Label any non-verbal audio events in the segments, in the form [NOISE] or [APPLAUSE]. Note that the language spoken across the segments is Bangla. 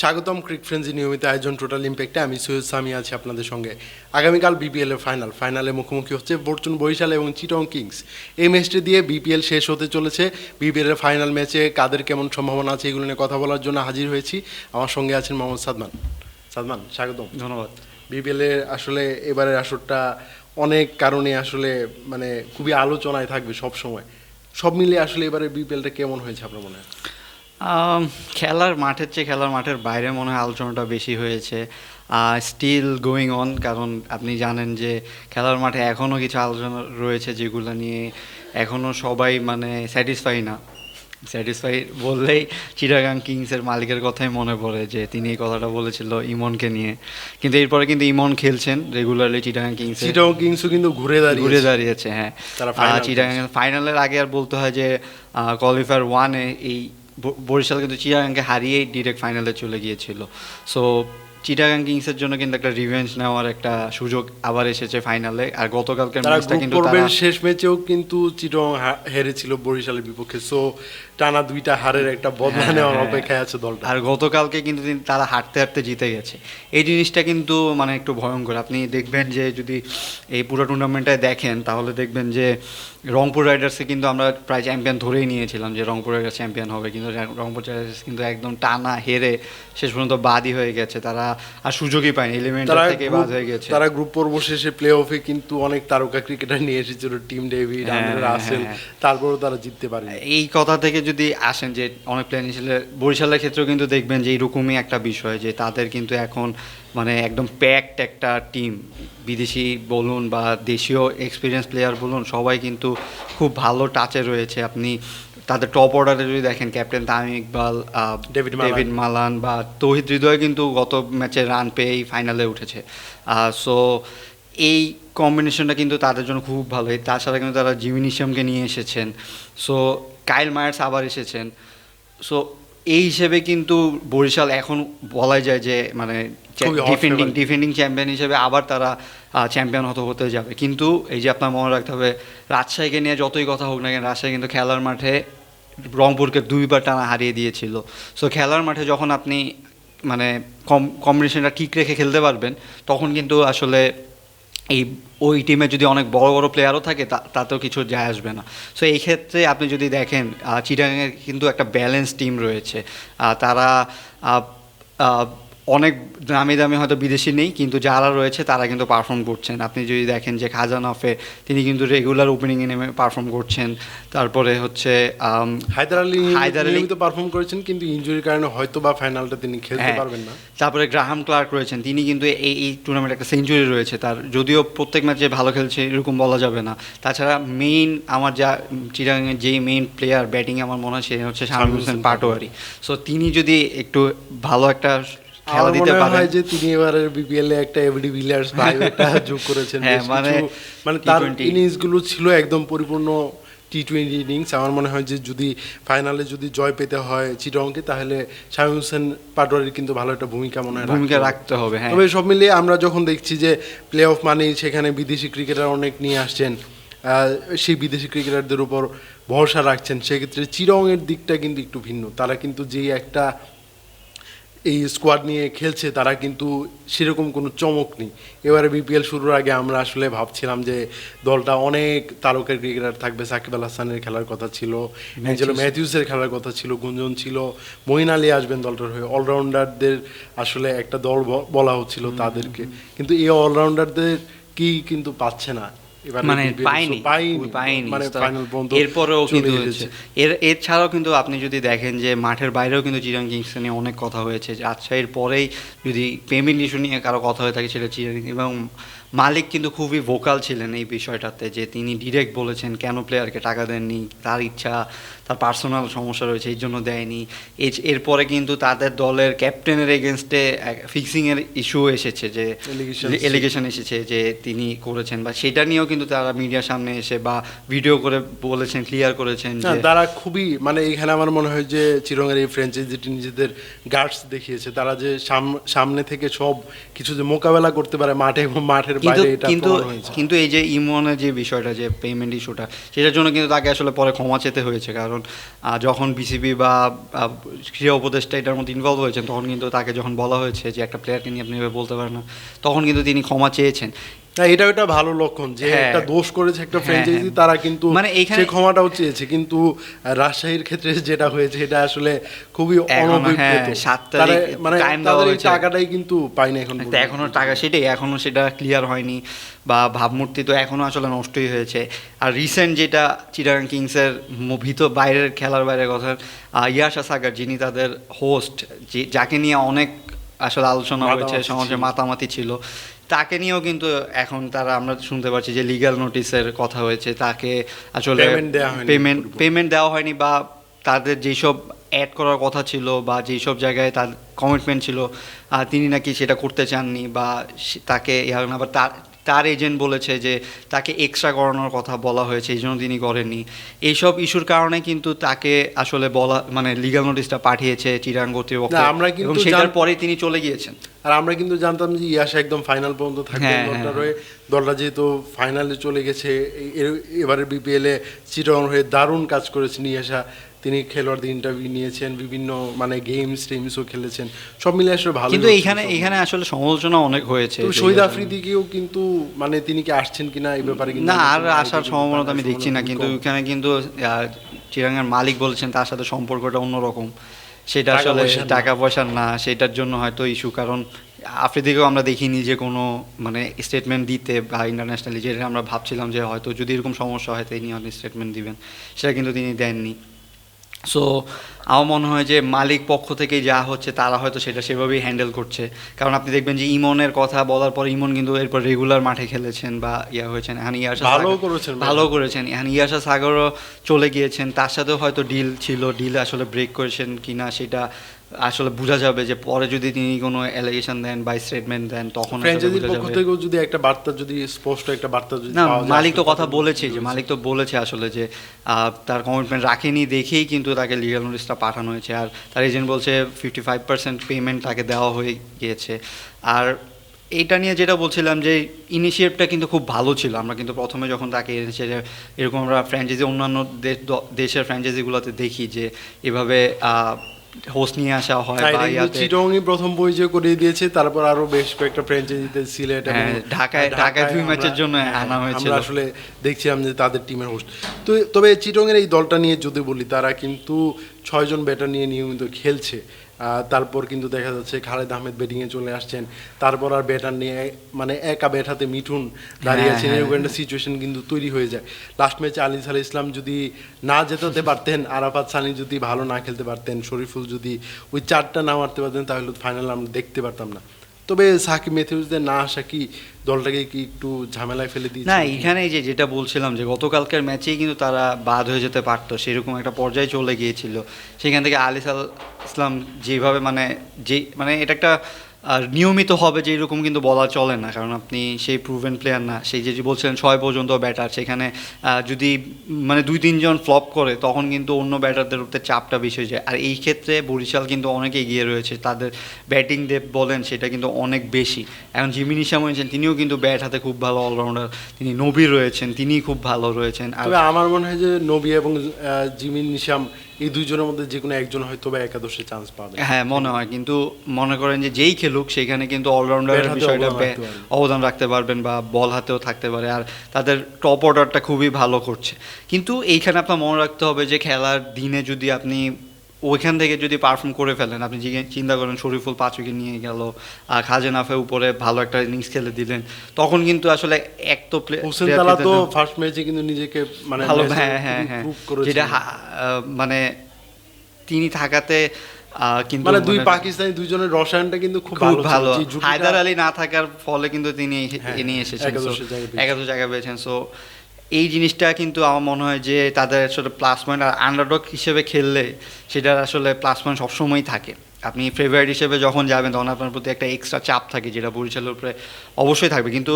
স্বাগতম ক্রিক ফ্রেন্ডজি নিয়মিত আয়োজন টোটাল ইম্প্যাক্টে। আমি সৈয়দ সামি আছি আপনাদের সঙ্গে। আগামীকাল বিপিএল এর ফাইনাল ফাইনালে মুখোমুখি হচ্ছে ফরচুন বরিশাল এবং চিটং কিংস এই ম্যাচটি দিয়ে বিপিএল শেষ হতে চলেছে। বিপিএল এর ফাইনাল ম্যাচে কাদের কেমন সম্ভাবনা আছে এগুলো নিয়ে কথা বলার জন্য হাজির হয়েছি। আমার সঙ্গে আছেন মোহাম্মদ সাদমান। সাদমান স্বাগতম। ধন্যবাদ। বিপিএল এর আসলে এবারের আসরটা অনেক কারণে আসলে মানে খুবই আলোচনায় থাকবে সব সময় সব মিলিয়ে আসলে এবারে বিপিএলটা কেমন হয়েছে আপনার মনে হয়? খেলার মাঠের চেয়ে খেলার মাঠের বাইরে মনে হয় আলোচনাটা বেশি হয়েছে। স্টিল গোয়িং অন কারণ আপনি জানেন যে খেলার মাঠে এখনও কিছু আলোচনা রয়েছে যেগুলো নিয়ে এখনও সবাই মানে স্যাটিসফাই না। স্যাটিসফাই বললেই চিটাগাং কিংসের মালিকের কথাই মনে পড়ে যে তিনি এই কথাটা বলেছিল ইমনকে নিয়ে। কিন্তু এরপরে কিন্তু ইমন খেলছেন রেগুলারলি চিটাগাং কিংস। চিটাগাং কিংসও কিন্তু ঘুরে দাঁড়িয়ে ঘুরে দাঁড়িয়েছে হ্যাঁ। চিটাগাং ফাইনালের আগে আর বলতে হয় যে কোয়ালিফায়ার ওয়ানে এই বরিশাল কিন্তু চিটাগাংকে হারিয়েই ডিরেক্ট ফাইনালে চলে গিয়েছিল। সো চিটাগাং কিংসের জন্য কিন্তু একটা রিভেঞ্জ নেওয়ার একটা সুযোগ আবার এসেছে ফাইনালে আর গতকালকের ম্যাচটা কিন্তু তারা শেষ ম্যাচেও কিন্তু চিটং হা- হেরেছিল বরিশালের বিপক্ষে। সো টানা দুইটা হারের একটা বদলা হ্যাঁ, নেওয়ার হ্যাঁ। অপেক্ষায় আছে দলটা। আর গতকালকে কিন্তু তারা হাঁটতে হাঁটতে জিতে গেছে। এই জিনিসটা কিন্তু মানে একটু ভয়ঙ্কর। আপনি দেখবেন যে যদি এই পুরো টুর্নামেন্টটায় দেখেন তাহলে দেখবেন যে রংপুর রাইডার্সে কিন্তু আমরা প্রায় চ্যাম্পিয়ন ধরেই নিয়েছিলাম যে রংপুর রাইডার্স চ্যাম্পিয়ন হবে কিন্তু রংপুর রাইডার্স কিন্তু একদম টানা হেরে শেষ পর্যন্ত বাদই হয়ে গেছে। তারা আর সুযোগই পায়নি এলিমেন্ট থেকে বাদ হয়ে গেছে। তারা গ্রুপ পর্ব শেষে প্লে অফে কিন্তু অনেক তারকা ক্রিকেটার নিয়ে এসেছিল টিম ডেভিড রাসেল। তারপরেও তারা জিততে পারেনি। এই কথা থেকে যদি আসেন যে অনেক প্লেয়ার ছিল বরিশালের ক্ষেত্রেও কিন্তু দেখবেন যে এরকমই একটা বিষয় যে তাদের কিন্তু এখন মানে একদম প্যাকড একটা টিম বিদেশি বলুন বা দেশীয় এক্সপিরিয়েন্স প্লেয়ার বলুন সবাই কিন্তু খুব ভালো টাচে রয়েছে। আপনি তাদের টপ অর্ডারে যদি দেখেন captain Tamim Iqbal David Malan. David Malan বা তৌহিদ হৃদয় কিন্তু গত ম্যাচে রান পেয়েই ফাইনালে উঠেছে। সো এই কম্বিনেশনটা কিন্তু তাদের জন্য খুব ভালো। এই তাছাড়া কিন্তু তারা জিমিনিশিয়ামকে নিয়ে এসেছেন। সো কাইল মায়ার্স আবার এসেছেন। সো এই হিসেবে কিন্তু বরিশাল এখন বলা যায় যে মানে ডিফেন্ডিং ডিফেন্ডিং চ্যাম্পিয়ন হিসেবে আবার তারা চ্যাম্পিয়ন হতে হতে যাবে। কিন্তু এই যে আপনার মনে রাখতে হবে রাজশাহীকে নিয়ে যতই কথা হোক না কেন রাজশাহী কিন্তু খেলার মাঠে রংপুরকে দুইবার টানা হারিয়ে দিয়েছিল। সো খেলার মাঠে যখন আপনি মানে কম কম্বিনেশনটা ঠিক রেখে খেলতে পারবেন তখন কিন্তু আসলে এই, ওই টিমে যদি অনেক বড় বড় প্লেয়ারও থাকে তাতেও কিছু যায় আসবে না। সো এই ক্ষেত্রে আপনি যদি দেখেন চিটাগাংয়ের কিন্তু একটা ব্যালেন্স টিম রয়েছে। তারা অনেক দামি দামি হয়তো বিদেশি নেই কিন্তু যারা রয়েছে তারা কিন্তু পারফর্ম করছেন। আপনি যদি দেখেন যে খাজানফে তিনি কিন্তু রেগুলার ওপেনিংয়ে নেমে পারফর্ম করছেন তারপরে হচ্ছে হায়দার আলী হায়দার আলী- নিয়মিত পারফর্ম করেছেন কিন্তু ইনজুরির কারণে হয়তো বা ফাইনালটা তিনি খেলতে হ্যাঁ। পারবেন না। তারপরে গ্রাহাম ক্লার্ক রয়েছেন তিনি কিন্তু এই এই টুর্নামেন্টে একটা সেঞ্চুরি রয়েছে তার। যদিও প্রত্যেক ম্যাচে ভালো খেলছে এরকম বলা যাবে না। তাছাড়া মেইন আমার যা চিরাঙের যেই মেইন প্লেয়ার ব্যাটিংয়ে আমার মনে হয় সে হচ্ছে শামীম হোসেন পাটোয়ারি। সো তিনি যদি একটু ভালো একটা খেলা দিতে মনে হয় যে তিনি এবারের বিপিএল এ একটা এভরি ভিলিয়ার্স ভাই একটা [LAUGHS] যোগ করেছেন। হ্যাঁ, মানে মানে তার ইনিংসগুলো ছিল একদম পরিপূর্ণ টি টোয়েন্টি ইনিংস আমার মনে হয় যে যদি ফাইনালে যদি জয় পেতে হয় চিটংকে তাহলে শামীম হোসেন পাটোয়ারির কিন্তু ভালো একটা ভূমিকা মনে হয় ভূমিকা রাখতে হবে। হ্যাঁ। তবে সব মিলিয়ে আমরা যখন দেখছি যে প্লে অফ মানেই সেখানে বিদেশি ক্রিকেটার অনেক নিয়ে আসছেন সেই বিদেশি ক্রিকেটারদের উপর ভরসা রাখছেন সেক্ষেত্রে চিরংয়ের দিকটা কিন্তু একটু ভিন্ন। তারা কিন্তু যেই একটা এই স্কোয়াড নিয়ে খেলছে তারা কিন্তু সেরকম কোনো চমক নেই। এবারে বিপিএল শুরুর আগে আমরা আসলে ভাবছিলাম যে দলটা অনেক তারকার ক্রিকেটার থাকবে। সাকিব আল হাসানের খেলার কথা ছিল অ্যাঞ্জেলো ম্যাথিউসের খেলার কথা ছিল গুঞ্জন ছিল। মঈন আলী আসবেন দলটার হয়ে। অলরাউন্ডারদের আসলে একটা দল বলা হচ্ছিল তাদেরকে। কিন্তু এই অলরাউন্ডারদের কি কিন্তু পাচ্ছে না। মানে পাইনি পাইনি মানে এরপরেও কিন্তু এর এছাড়াও কিন্তু আপনি যদি দেখেন যে মাঠের বাইরেও কিন্তু চিরাং কিংস নিয়ে অনেক কথা হয়েছে যে রাজশাহীর পরেই যদি পেমেন্ট ইস্যু নিয়ে কারও কথা হয়ে থাকে সেটা চিরাং এবং মালিক কিন্তু খুবই ভোকাল ছিলেন এই বিষয়টাতে যে তিনি ডিরেক্ট বলেছেন কেন প্লেয়ারকে টাকা দেননি? তার ইচ্ছা তার পার্সোনাল সমস্যা রয়েছে এই জন্য দেয়নি। এরপরে কিন্তু তাদের দলের ক্যাপ্টেনের এগেনস্টে ফিক্সিংয়ের ইস্যু এসেছে যে এলিগেশন এসেছে যে তিনি করেছেন বা সেটা নিয়েও কিন্তু তারা মিডিয়ার সামনে এসে বা ভিডিও করে বলেছেন ক্লিয়ার করেছেন তারা খুবই মানে এখানে আমার মনে হয় যে চিরঙের এই ফ্র্যাঞ্চাইজিটি নিজেদের গার্ডস দেখিয়েছে। তারা যে সাম- সামনে থেকে সব কিছু যে মোকাবেলা করতে পারে মাঠে এবং মাঠের কিন্তু কিন্তু কিন্তু এই যে ইমনের যে বিষয়টা যে পেমেন্ট ইস্যুটা সেটার জন্য কিন্তু তাকে আসলে পরে ক্ষমা চেতে হয়েছে। কারণ যখন বিসিবি বা ক্রিয়া ক্রীড়া উপদেষ্টা এটার মধ্যে ইনভলভ হয়েছেন তখন কিন্তু তাকে যখন বলা হয়েছে যে একটা প্লেয়ারকে নিয়ে আপনি ভাবে বলতে পারেন না তখন কিন্তু তিনি ক্ষমা চেয়েছেন। না এটা একটা ভালো লক্ষণ যে হ্যাঁ। একটা দোষ করেছে একটা ফ্র্যাঞ্চাইজি হ্যাঁ। তারা কিন্তু মানে এইখানে- ক্ষমাটাও চেয়েছে। কিন্তু রাজশাহীর ক্ষেত্রে যেটা হয়েছে এটা আসলে খুবই হ্যাঁ, তারিখ মানে তাদের টাকাটাই কিন্তু পায় না এখন এখনও টাকা সেটাই এখনও সেটা ক্লিয়ার হয়নি। বা ভাবমূর্তি তো এখনও আসলে নষ্টই হয়েছে। আর রিসেন্ট যেটা চিটাগাং কিংসের ভিত বাইরের খেলার বাইরের কথা ইয়াশা সাগার যিনি তাদের হোস্ট যাকে নিয়ে অনেক আসলে আলোচনা হয়েছে সমাজে মাতামাতি ছিল তাকে নিয়েও কিন্তু এখন তারা আমরা শুনতে পাচ্ছি যে লিগাল নোটিশের কথা হয়েছে তাকে আসলে পেমেন্ট পেমেন্ট দেওয়া হয়নি বা তাদের যেসব অ্যাড করার কথা ছিল বা যেসব জায়গায় তার কমিটমেন্ট ছিল তিনি নাকি সেটা করতে চাননি বা তাকে ইয়া না বা তার এজেন্ট বলেছে যে তাকে এক্সট্রা করানোর কথা বলা হয়েছে এই জন্য তিনি করেননি। এইসব ইস্যুর কারণে কিন্তু তাকে আসলে বলা মানে লিগাল নোটিশটা পাঠিয়েছে চিরাং কর্তৃপক্ষ। আমরা কিন্তু সেটার পরে তিনি চলে গিয়েছেন। আর আমরা কিন্তু জানতাম যে ইয়াসা একদম ফাইনাল পর্যন্ত থাকবে। হ্যাঁ, দলটার হ্যাঁ, হয়ে। দলটা যেহেতু ফাইনালে চলে গেছে এ- এ- এবারে বিপিএল এ চিটং হয়ে দারুণ কাজ করেছেন ইয়াসা তিনি খেলোয়াড়দের ইন্টারভিউ নিয়েছেন বিভিন্ন মানে গেমস টেমসও খেলেছেন। সব মিলে আসলে ভালো কিন্তু এইখানে এখানে আসলে সমালোচনা অনেক হয়েছে তো শহীদ আফ্রিদিকেও কিন্তু মানে তিনি কি আসছেন কিনা এই ব্যাপারে কিন্তু না আর আসার সম্ভাবনা তো আমি দেখছি না কিন্তু। এখানে কিন্তু চিরাঙ্গার মালিক বলছেন তার সাথে সম্পর্কটা অন্যরকম। সেটা আসলে টাকা পয়সার না সেটার জন্য হয়তো ইস্যু কারণ আফ্রিদিকেও আমরা দেখিনি যে কোনো মানে স্টেটমেন্ট দিতে বা ইন্টারন্যাশনালি যেটা আমরা ভাবছিলাম যে হয়তো যদি এরকম সমস্যা হয় তিনি হয়তো স্টেটমেন্ট দিবেন। সেটা কিন্তু তিনি দেননি। সো আমার মনে হয় যে মালিক পক্ষ থেকে যা হচ্ছে তারা হয়তো সেটা সেভাবেই হ্যান্ডেল করছে। কারণ আপনি দেখবেন যে ইমনের কথা বলার পর ইমন কিন্তু এরপর রেগুলার মাঠে খেলেছেন বা ইয়া হয়েছেন। এখন ইয়াশা ভালো করেছেন। ভালো। করেছেন। এখন ইয়াশা সাগরও চলে গিয়েছেন। তার সাথেও হয়তো ডিল ছিল। ডিল আসলে ব্রেক করেছেন কিনা সেটা আসলে বোঝা যাবে যে পরে যদি তিনি কোনো অ্যালিগেশন দেন বা স্টেটমেন্ট দেন তখন ফ্র্যাঞ্চাইজির পক্ষ থেকেও যদি একটা বার্তা যদি স্পষ্ট একটা বার্তা যদি না মালিক তো কথা বলেছে যে মালিক তো বলেছে আসলে যে তার কমিটমেন্ট রাখেনি দেখেই কিন্তু তাকে লিগাল নোটিশটা পাঠানো হয়েছে। আর তার এজেন্ট বলছে ফিফটি ফাইভ পার্সেন্ট পেমেন্ট তাকে দেওয়া হয়ে গিয়েছে। আর এইটা নিয়ে যেটা বলছিলাম যে ইনিশিয়েটিভটা কিন্তু খুব ভালো ছিল। আমরা কিন্তু প্রথমে যখন তাকে এনেছে যে এরকম আমরা ফ্র্যাঞ্চাইজি অন্যান্য দেশের ফ্র্যাঞ্চাইজিগুলোতে দেখি যে এভাবে হোস্ট নিয়ে আসা হয় বা এটা কিন্তু ইয়াতে চিটংই প্রথম পরিচয় করিয়ে দিয়েছে তারপর আরও বেশ কয়েকটা ফ্র্যাঞ্চাইজিতে সিলেট এবং হ্যাঁ, ঢাকায়- ঢাকায় দুই আমরা- ম্যাচের জন্য হ্যাঁ, আনা হয়েছিল। আমরা আসলে দেখছিলাম যে তাদের টিমের হোস্ট তো তবে চিটং এর এই দলটা নিয়ে যদি বলি তারা কিন্তু ছয়জন ব্যাটার নিয়ে নিয়মিত খেলছে। তারপর কিন্তু দেখা যাচ্ছে খালেদ আহমেদ ব্যাটিংয়ে চলে আসছেন। তারপর আর ব্যাটার নিয়ে মানে একা ব্যাট হাতে মিঠুন দাঁড়িয়ে আছেন। এরকম একটা সিচুয়েশন কিন্তু তৈরি হয়ে যায়। লাস্ট ম্যাচে আলী সাল ইসলাম যদি না যেতে পারতেন আরাফাত সানি যদি ভালো না খেলতে পারতেন শরীফুল যদি ওই চারটা না মারতে পারতেন তাহলে ফাইনাল আমরা দেখতে পারতাম না। তবে সাকিব মেথিউসদের না আসা কি দলটাকে কি একটু ঝামেলায় ফেলে দিয়েছে না এখানে যে যেটা বলছিলাম যে গতকালকার ম্যাচেই কিন্তু তারা বাদ হয়ে যেতে পারতো সেরকম একটা পর্যায়ে চলে গিয়েছিল। সেখান থেকে আলিস আল ইসলাম যেভাবে মানে যে মানে এটা একটা আর নিয়মিত হবে যে এরকম কিন্তু বলা চলে না, কারণ আপনি সেই প্রুভেন প্লেয়ার না। সেই যে বলছিলেন ছয় পর্যন্ত ব্যাটার সেখানে যদি মানে দুই, তিনজন ফ্লপ করে, তখন কিন্তু অন্য ব্যাটারদের উপরে চাপটা বেশি হয়ে যায়। আর এই ক্ষেত্রে বরিশাল কিন্তু অনেক এগিয়ে রয়েছে। তাদের ব্যাটিং ডেপ বলেন, সেটা কিন্তু অনেক বেশি। এখন জিমি নিশাম হয়েছেন তিনিও কিন্তু ব্যাট হাতে খুব ভালো অলরাউন্ডার তিনি নবীর রয়েছেন তিনি খুব ভালো রয়েছেন। আর আমার মনে হয় যে নবী এবং জিমিন নিশাম এই দুইজনের মধ্যে যে কোনো একজন হয়তো বা একাদশে চান্স পাবে। হ্যাঁ মনে হয়। কিন্তু মনে করেন যে যেই খেলুক সেখানে কিন্তু অলরাউন্ডারের বিষয়টা অবদান রাখতে অবদান রাখতে পারবেন বা বল হাতেও থাকতে পারে। আর তাদের টপ অর্ডারটা খুবই ভালো করছে। কিন্তু এইখানে আপনার মনে রাখতে হবে যে খেলার দিনে যদি আপনি ওইখান থেকে যদি পারফর্ম করে ফেলেন আপনি চিন্তা করেন শরীফুল পাঁচ উইকেট নিয়ে গেল আর খাজেনাফে উপরে ভালো একটা ইনিংস খেলে দিলেন তখন কিন্তু আসলে এক তো play- হোসেন তালা তো ফার্স্ট ম্যাচে কিন্তু নিজেকে মানে ভালো হ্যাঁ হ্যাঁ হ্যাঁ। যেটা মানে তিনি থাকাতে কিন্তু মানে দুই মানে- পাকিস্তানি দুইজনের রসায়নটা কিন্তু খুব ভালো হায়দার আলী না থাকার ফলে কিন্তু তিনি হ্যাঁ, নিয়ে এসেছেন। একাদশ জায়গা পেয়েছেন সো এই জিনিসটা কিন্তু আমার মনে হয় যে তাদের আসলে প্লাস পয়েন্ট আর আন্ডারডগ হিসেবে খেললে সেটার আসলে প্লাস পয়েন্ট সবসময়ই থাকে। আপনি ফেভারিট হিসেবে যখন যাবেন তখন আপনার প্রতি একটা এক্সট্রা চাপ থাকে যেটা বরিশালের উপরে অবশ্যই থাকবে। কিন্তু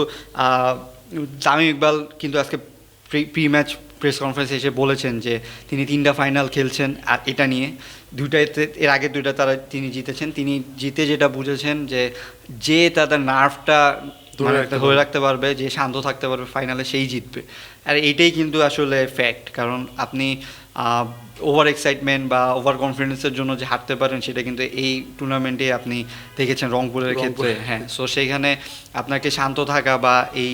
তামিম ইকবাল কিন্তু আজকে প্রি ম্যাচ প্রেস কনফারেন্সে এসে বলেছেন যে তিনি তিনটা ফাইনাল খেলছেন আর এটা নিয়ে। দুইটাতে, এর আগে দুইটা তারা তিনি জিতেছেন। তিনি জিতে যেটা বুঝেছেন যে যে তাদের নার্ভটা ধরে মানে রাখতে পারবে। যে শান্ত থাকতে পারবে ফাইনালে সেই জিতবে। আর এইটাই কিন্তু আসলে ফ্যাক্ট কারণ আপনি ওভার এক্সাইটমেন্ট বা ওভার কনফিডেন্সের জন্য যে হারতে পারেন সেটা কিন্তু এই টুর্নামেন্টে আপনি দেখেছেন রংপুরের ক্ষেত্রে। হ্যাঁ সো সেইখানে আপনাকে শান্ত থাকা বা এই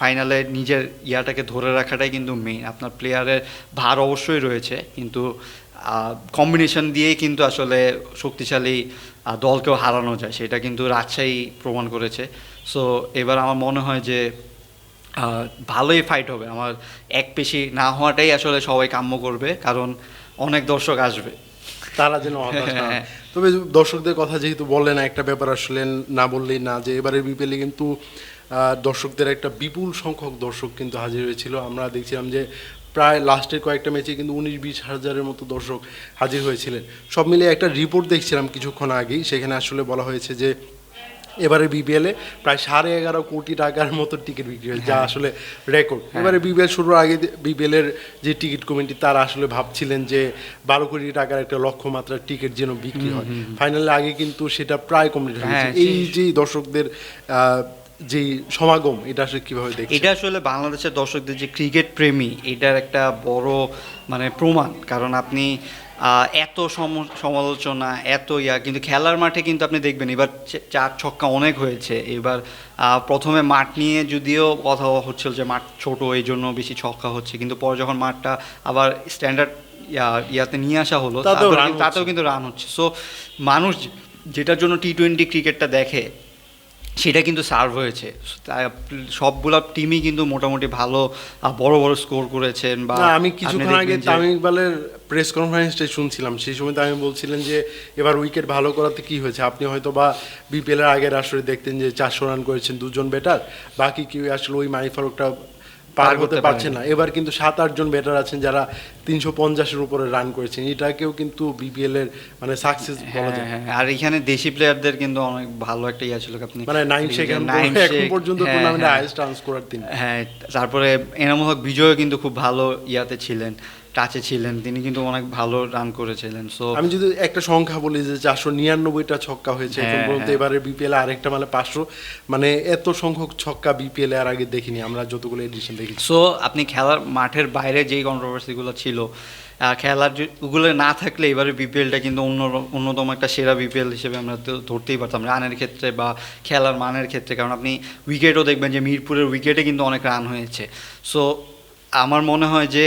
ফাইনালে নিজের ইয়াটাকে ধরে রাখাটাই কিন্তু মেইন আপনার প্লেয়ারের ভার অবশ্যই রয়েছে কিন্তু কম্বিনেশন দিয়েই কিন্তু আসলে শক্তিশালী দলকেও হারানো যায় সেটা কিন্তু রাজশাহী প্রমাণ করেছে। সো এবার আমার মনে হয় যে ভালোই ফাইট হবে। আমার এক পেশি না হওয়াটাই আসলে সবাই কাম্য করবে কারণ অনেক দর্শক আসবে। তারা যেন। [LAUGHS] তবে দর্শকদের কথা যেহেতু বললেন একটা ব্যাপার আসলে না বললেই না যে এবারে বিপিএলে কিন্তু দর্শকদের একটা বিপুল সংখ্যক দর্শক কিন্তু হাজির হয়েছিল। আমরা দেখছিলাম যে প্রায় লাস্টের কয়েকটা ম্যাচে কিন্তু উনিশ বিশ হাজারের মতো দর্শক হাজির হয়েছিলেন। সব মিলিয়ে একটা রিপোর্ট দেখছিলাম কিছুক্ষণ আগেই সেখানে আসলে বলা হয়েছে যে এবারে বিপিএলে প্রায় সাড়ে এগারো কোটি টাকার মতো টিকিট বিক্রি হয়েছে যা আসলে রেকর্ড এবারে বিপিএল শুরুর আগে বিপিএল এর যে টিকিট কমিটি তারা আসলে ভাবছিলেন যে বারো কোটি টাকার একটা লক্ষ্যমাত্রার টিকিট যেন বিক্রি হয়। ফাইনালে আগে কিন্তু সেটা প্রায় কমপ্লিট হয়েছে হ্যাঁ, এই যে দর্শকদের যে সমাগম এটা আসলে কীভাবে দেখছেন? এটা আসলে বাংলাদেশের দর্শকদের যে ক্রিকেট প্রেমী এটার একটা বড় মানে প্রমাণ। কারণ আপনি এত সম- সমালোচনা এত ইয়া কিন্তু খেলার মাঠে কিন্তু আপনি দেখবেন এবার চার ছক্কা অনেক হয়েছে। এবার প্রথমে মাঠ নিয়ে যদিও কথা হচ্ছিল যে মাঠ ছোট এই জন্য বেশি ছক্কা হচ্ছে। কিন্তু পরে যখন মাঠটা আবার স্ট্যান্ডার্ড ইয়াতে নিয়ে আসা হলো তাতেও কিন্তু- রান হচ্ছে। সো মানুষ যেটার জন্য টি টোয়েন্টি ক্রিকেটটা দেখে সেটা কিন্তু সার্ভ হয়েছে। তাই সবগুলা টিমই কিন্তু মোটামুটি ভালো বড় বড় স্কোর করেছেন বা আমি কিছুক্ষণ আগে তামিম ইকবালের প্রেস কনফারেন্সটা শুনছিলাম। সেই সময় তো আমি বলছিলেন যে এবার উইকেট ভালো করাতে কি হয়েছে? আপনি হয়তো বা বিপিএল এর আগের আসলে দেখতেন যে চারশো রান করেছেন দুজন বেটার বাকি কেউ আসলে ওই মানি ফারুকটা পার করতে পারছে না। এবার কিন্তু সাত আটজন ব্যাটার আছেন যারা তিনশো পঞ্চাশের উপরে রান করেছেন। এটাকেও কিন্তু বিপিএল এর মানে সাকসেস বলা হ্যাঁ, যায়। হ্যাঁ, আর এখানে দেশি প্লেয়ারদের কিন্তু অনেক ভালো একটা ইয়া ছিল আপনি মানে নাইম শেখ এখন পর্যন্ত হ্যাঁ, টুর্নামেন্টে হ্যাঁ। হাইয়েস্ট রান স্কোরার তিনি হ্যাঁ তারপরে এনামুল হক বিজয় কিন্তু খুব ভালো ইয়াতে ছিলেন। টাচে ছিলেন। তিনি কিন্তু অনেক ভালো রান করেছিলেন সো আমি যদি একটা সংখ্যা বলি যে চারশো নিরানব্বইটা ছক্কা হয়েছে এখন হ্যাঁ, পর্যন্ত হ্যাঁ। এবারে বিপিএল আরেকটা মানে পাঁচশো মানে এত সংখ্যক ছক্কা বিপিএল আর আগে দেখিনি আমরা যতগুলো এডিশন দেখেছি। সো আপনি খেলার মাঠের বাইরে যেই কন্ট্রোভার্সিগুলো ছিল খেলার ওগুলো না থাকলে এবারে বিপিএলটা কিন্তু অন্য অন্যতম একটা সেরা বিপিএল হিসেবে আমরা তো ধরতেই পারতাম রানের ক্ষেত্রে বা খেলার মানের ক্ষেত্রে। কারণ আপনি উইকেটও দেখবেন যে মিরপুরের উইকেটে কিন্তু অনেক রান হয়েছে। সো আমার মনে হয় যে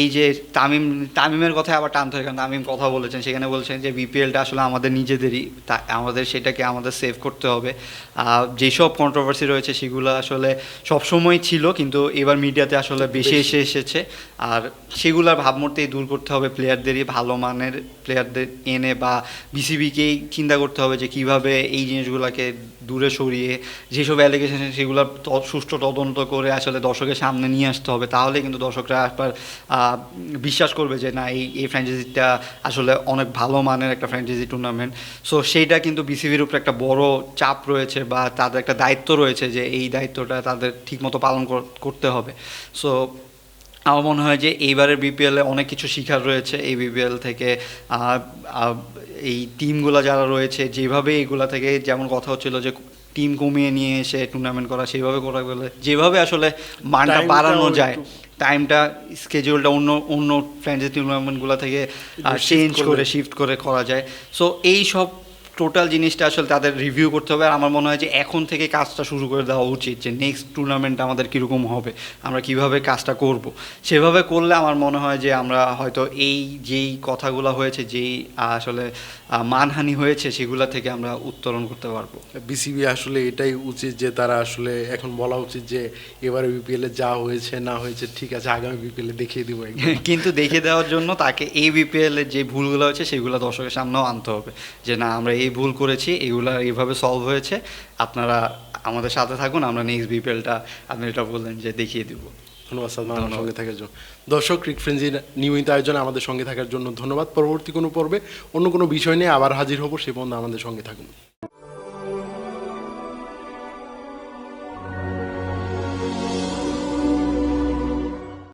এই যে তামিম তামিমের কথায় আবার টানতে হয় কারণ তামিম কথা বলেছেন। সেখানে বলছেন যে বিপিএলটা আসলে আমাদের নিজেদেরই তা আমাদের সেটাকে আমাদের সেভ করতে হবে। যেসব কন্ট্রোভার্সি রয়েছে সেগুলো আসলে সবসময় ছিল কিন্তু এবার মিডিয়াতে আসলে বেশি এসে এসেছে। আর সেগুলোর ভাবমূর্তিই দূর করতে হবে প্লেয়ারদেরই ভালো মানের প্লেয়ারদের এনে বা বিসিবিকেই চিন্তা করতে হবে যে কীভাবে এই জিনিসগুলোকে দূরে সরিয়ে যেসব অ্যালিগেশন সেগুলো সুষ্ঠু তদন্ত করে আসলে দর্শকের সামনে নিয়ে আসতে হবে। তাহলে কিন্তু দর্শকরা একবার আহ, বিশ্বাস করবে যে না এই এই ফ্র্যাঞ্চাইজিটা আসলে অনেক ভালো মানের একটা ফ্র্যাঞ্চাইজি টুর্নামেন্ট সো সেইটা কিন্তু বিসিবির উপরে একটা বড় চাপ রয়েছে বা তাদের একটা দায়িত্ব রয়েছে যে এই দায়িত্বটা তাদের ঠিকমতো পালন করতে হবে। সো আমার মনে হয় যে এইবারের বিপিএলে অনেক কিছু শিখার রয়েছে। এই বিপিএল থেকে এই টিমগুলো যারা রয়েছে যেভাবে এইগুলা থেকে যেমন কথা হচ্ছিল যে টিম কমিয়ে নিয়ে এসে টুর্নামেন্ট করা সেইভাবে করা গেলে যেভাবে আসলে মানটা বাড়ানো যায় টাইমটা স্কেডিউলটা অন্য অন্য ফ্র্যাঞ্চাইজি টুর্নামেন্টগুলো থেকে চেঞ্জ করে শিফট করে করা যায়। সো এই সব টোটাল জিনিসটা আসলে তাদের রিভিউ করতে হবে। আর আমার মনে হয় যে এখন থেকে কাজটা শুরু করে দেওয়া উচিত যে নেক্সট টুর্নামেন্ট আমাদের কীরকম হবে আমরা কীভাবে কাজটা করব। সেভাবে করলে আমার মনে হয় যে আমরা হয়তো এই যেই কথাগুলো হয়েছে যেই আসলে মানহানি হয়েছে সেগুলা থেকে আমরা উত্তরণ করতে পারব। বিসিবি আসলে এটাই উচিত যে তারা আসলে এখন বলা উচিত যে এবারে বিপিএল যা হয়েছে না হয়েছে ঠিক আছে আগামী বিপিএল দেখিয়ে দিব। [LAUGHS] কিন্তু দেখিয়ে দেওয়ার জন্য তাকে এই বিপিএল এর যে ভুলগুলো হয়েছে সেগুলো দর্শকের সামনেও আনতে হবে। যে না আমরা এই ভুল করেছি এগুলো এইভাবে সলভ হয়েছে। আপনারা আমাদের সাথে থাকুন আমরা নেক্সট বিপিএলটা আপনি এটা বললেন যে দেখিয়ে দিব। ধন্যবাদ আমার সঙ্গে থাকার জন্য। দর্শক ক্রিক নিয়মিত আয়োজনে আমাদের সঙ্গে থাকার জন্য ধন্যবাদ। পরবর্তী কোনো পর্বে অন্য কোনো বিষয় নিয়ে আবার হাজির হব সে পর্যন্ত আমাদের সঙ্গে থাকুন।